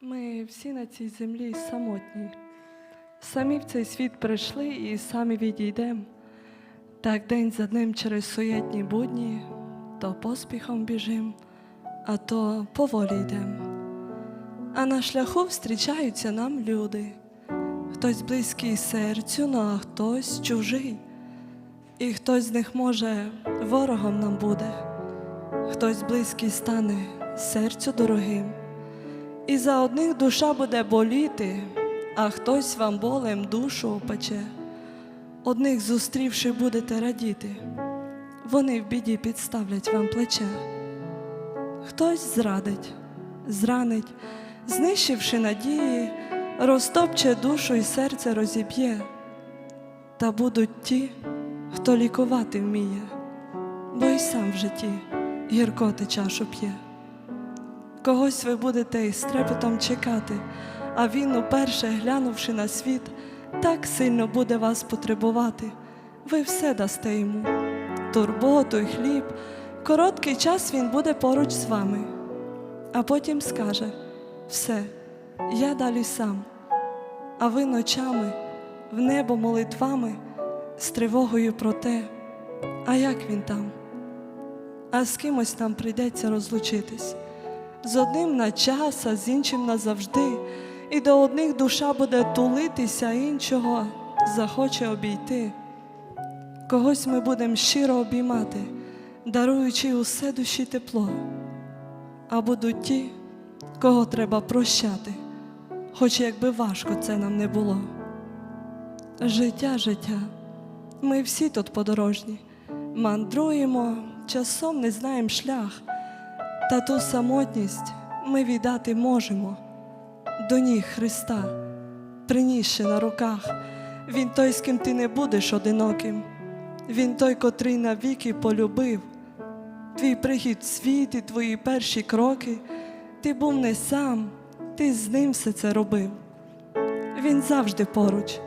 Ми всі на цій землі самотні. Самі в цей світ прийшли і самі відійдемо. Так день за днем через суєтні будні, то поспіхом біжим, а то поволі йдем. А на шляху зустрічаються нам люди. Хтось близький серцю, ну а хтось чужий. І хтось з них може ворогом нам буде, хтось близький стане серцю дорогим. І за одних душа буде боліти, а хтось вам болем душу опече. Одних зустрівши будете радіти, вони в біді підставлять вам плече. Хтось зрадить, зранить, знищивши надії, розтопче душу і серце розіб'є. Та будуть ті, хто лікувати вміє, бо й сам в житті гіркоти чашу п'є. Когось ви будете із трепетом чекати, а він, уперше глянувши на світ, так сильно буде вас потребувати. Ви все дасте йому, турботу й хліб. Короткий час він буде поруч з вами, а потім скаже: все, я далі сам. А ви ночами в небо молитвами з тривогою про те, а як він там? А з кимось нам прийдеться розлучитись з одним на час, а з іншим назавжди. І до одних душа буде тулитися, іншого захоче обійти. Когось ми будемо щиро обіймати, даруючи усе душі тепло. А будуть ті, кого треба прощати, хоч якби важко це нам не було. Життя, життя, ми всі тут подорожні, мандруємо, часом не знаємо шлях. Та ту самотність ми віддати можемо до ніг Христа, принісши на руках. Він той, з ким ти не будеш одиноким. Він той, котрий навіки полюбив. Твій прихід в світ і твої перші кроки. Ти був не сам, ти з ним все це робив. Він завжди поруч,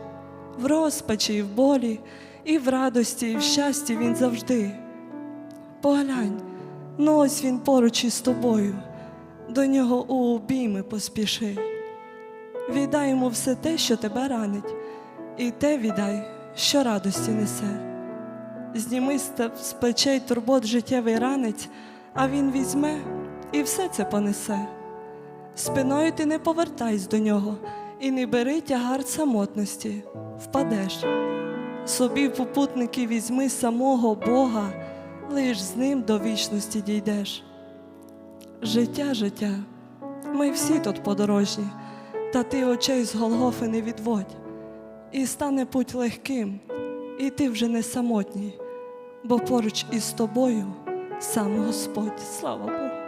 в розпачі і в болі, і в радості, і в щасті він завжди. Поглянь, ну ось він поруч із тобою, до нього у обійми поспіши. Віддай йому все те, що тебе ранить, і те віддай, що радості несе. Зніми з плечей турбот життєвий ранець, а він візьме і все це понесе. Спиною ти не повертайся до нього і не бери тягар самотності, впадеш. Собі попутники візьми самого Бога, лиш з ним до вічності дійдеш. Життя, життя, ми всі тут подорожні, та ти очей з Голгофи не відводь, і стане путь легким, і ти вже не самотній, бо поруч із тобою сам Господь, слава Богу.